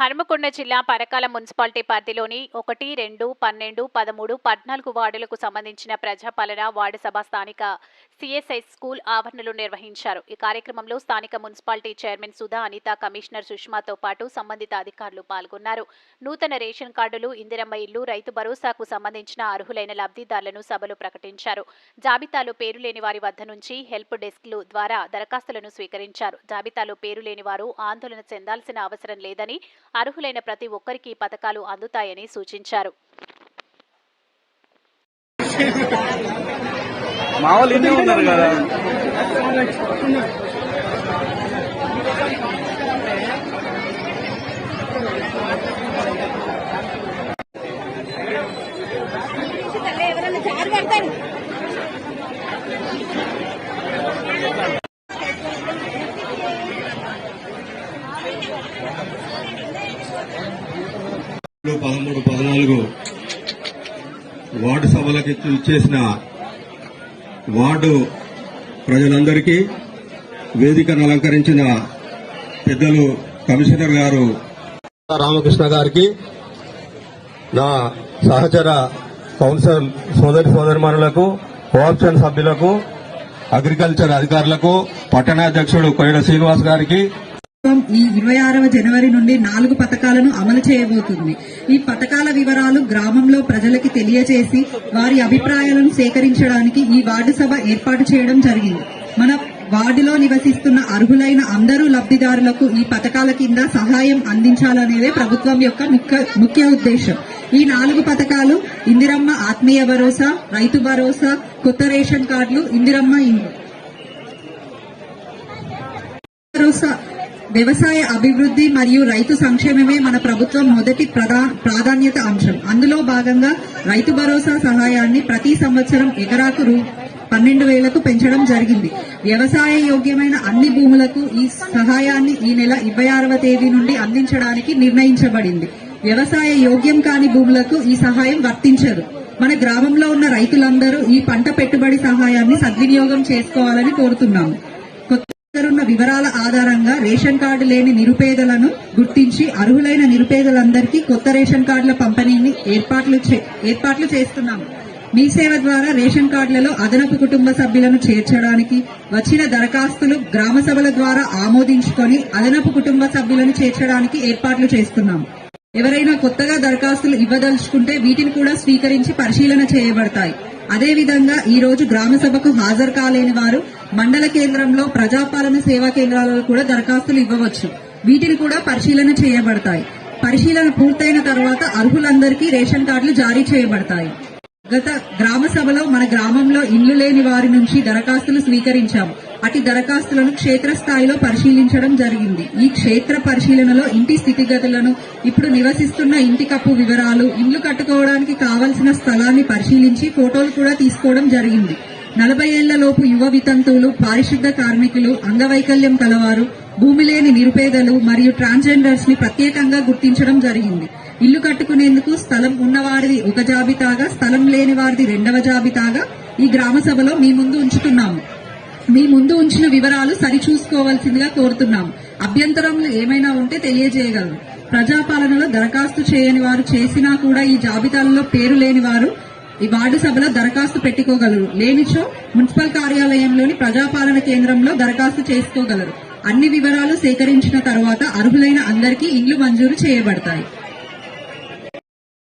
హనుమకొండ జిల్లా పరకాల మున్సిపాలిటీ పరిధిలోని ఒకటి రెండు పన్నెండు పదమూడు పద్నాలుగు వార్డులకు సంబంధించిన ప్రజాపాలన వార్డు సభ స్థానిక సిఎస్ఐ స్కూల్ ఆవరణలో నిర్వహించారు. ఈ కార్యక్రమంలో స్థానిక municipality chairman Sudha Anitha commissioner సుష్మాతో పాటు సంబంధిత అధికారులు పాల్గొన్నారు. నూతన రేషన్ కార్డులు ఇందిరమ్మ ఇల్లు రైతు భరోసాకు సంబంధించిన అర్హులైన లబ్ధిదారులను సభలో ప్రకటించారు. జాబితాలో పేరు లేని వారి వద్ద నుంచి హెల్ప్ డెస్క్లు ద్వారా దరఖాస్తులను స్వీకరించారు. జాబితాలో పేరు లేని వారు ఆందోళన చెందాల్సిన అవసరం లేదని అర్హులైన ప్రతి ఒక్కరికి పథకాలు అందుతాయని సూచించారు. మా వాళ్ళు ఇన్నే ఉన్నారు కదా. ఎవరైనా జారి పడతారు పదమూడు పద్నాలుగు వార్డు సభలకు ఇచ్చేసిన వార్డు ప్రజలందరికీ వేదికను అలంకరించిన పెద్దలు కమిషనర్ గారు రామకృష్ణ గారికి నా సహచర కౌన్సిల్ సోదరి సోదరిమణులకు కోఆప్షన్ సభ్యులకు అగ్రికల్చర్ అధికారులకు పట్టణాధ్యక్షుడు కొయ్యడ శ్రీనివాస్ గారికి ఈ ఇరవై ఆరవ జనవరి నుండి నాలుగు పథకాలను అమలు చేయబోతుంది. ఈ పథకాల వివరాలు గ్రామంలో ప్రజలకి తెలియజేసి వారి అభిప్రాయాలను సేకరించడానికి ఈ వార్డు సభ ఏర్పాటు చేయడం జరిగింది. మన వార్డులో నివసిస్తున్న అర్హులైన అందరూ లబ్ధిదారులకు ఈ పథకాల కింద సహాయం అందించాలనేదే ప్రభుత్వం యొక్క ముఖ్య ముఖ్య ఉద్దేశం. ఈ నాలుగు పథకాలు ఇందిరమ్మ ఆత్మీయ భరోసా రైతు భరోసా కొత్త రేషన్ కార్డులు ఇందిరమ్మ భరోసా వ్యవసాయ అభివృద్ధి మరియు రైతు సంక్షేమమే మన ప్రభుత్వం మొదటి ప్రధా- ప్రాధాన్యత అంశం. అందులో భాగంగా రైతు భరోసా సహాయాన్ని ప్రతి సంవత్సరం ఎకరాకు రూ పన్నెండు వేలకు పెంచడం జరిగింది. వ్యవసాయ యోగ్యమైన అన్ని భూములకు ఈ సహాయాన్ని ఈ నెల ఇరవై ఆరవ తేదీ నుండి అందించడానికి నిర్ణయించబడింది. వ్యవసాయ యోగ్యం కాని భూములకు ఈ సహాయం వర్తించదు. మన గ్రామంలో ఉన్న రైతులందరూ ఈ పంట పెట్టుబడి సహాయాన్ని సద్వినియోగం చేసుకోవాలని కోరుతున్నాము. ఉన్న వివరాల ఆధారంగా రేషన్ కార్డు లేని నిరుపేదలను గుర్తించి అర్హులైన నిరుపేదలందరికీ కొత్త రేషన్ కార్డుల పంపిణీని ఏర్పాట్లు చే- ఏర్పాట్లు చేస్తున్నాము. మీ సేవ ద్వారా రేషన్ కార్డులలో అదనపు కుటుంబ సభ్యులను చేర్చడానికి వచ్చిన దరఖాస్తులు గ్రామ సభల ద్వారా ఆమోదించుకొని అదనపు కుటుంబ సభ్యులను చేర్చడానికి ఏర్పాట్లు చేస్తున్నాము. ఎవరైనా కొత్తగా దరఖాస్తులు ఇవ్వదలుచుకుంటే వీటిని కూడా స్వీకరించి పరిశీలన చేయబడతాయి. అదేవిధంగా ఈ రోజు గ్రామ సభకు హాజరు కాలేని వారు మండల కేంద్రంలో ప్రజాపాలన సేవా కేంద్రాలలో కూడా దరఖాస్తులు ఇవ్వవచ్చు. వీటిని కూడా పరిశీలన చేయబడతాయి. పరిశీలన పూర్తయిన తర్వాత అర్హులందరికీ రేషన్ కార్డులు జారీ చేయబడతాయి. గత గ్రామ సభలో మన గ్రామంలో ఇల్లు లేని వారి నుంచి దరఖాస్తులు స్వీకరించాం అటు దరఖాస్తులను క్షేత్రస్థాయిలో పరిశీలించడం జరిగింది. ఈ క్షేత్ర పరిశీలనలో ఇంటి స్థితిగతులను ఇప్పుడు నివసిస్తున్న ఇంటి కప్పు వివరాలు ఇల్లు కట్టుకోవడానికి కావలసిన స్థలాన్ని పరిశీలించి ఫోటోలు కూడా తీసుకోవడం జరిగింది. నలభై ఏళ్ళలోపు యువ వితంతువులు పారిశుద్ధ కార్మికులు అంగవైకల్యం కలవారు భూమి లేని నిరుపేదలు మరియు ట్రాన్స్జెండర్స్ని ప్రత్యేకంగా గుర్తించడం జరిగింది. ఇల్లు కట్టుకునేందుకు స్థలం ఉన్నవారిది ఒక జాబితాగా స్థలం లేని వారిది రెండవ జాబితాగా ఈ గ్రామ సభలో మీ ముందు ఉంచుతున్నాము. మీ ముందు ఉంచిన వివరాలు సరిచూసుకోవాల్సిందిగా కోరుతున్నాము. అభ్యంతరములు ఏమైనా ఉంటే తెలియజేయగలరు. ప్రజాపాలనలో దరఖాస్తు చేయని వారు చేసినా కూడా ఈ జాబితాలలో పేరు లేని వారు ఈ వార్డు సభలో దరఖాస్తు పెట్టుకోగలరు. లేనిచో మున్సిపల్ కార్యాలయంలోని ప్రజాపాలన కేంద్రంలో దరఖాస్తు చేసుకోగలరు. అన్ని వివరాలు సేకరించిన తర్వాత అర్హులైన అందరికీ ఇండ్లు మంజూరు చేయబడతాయి.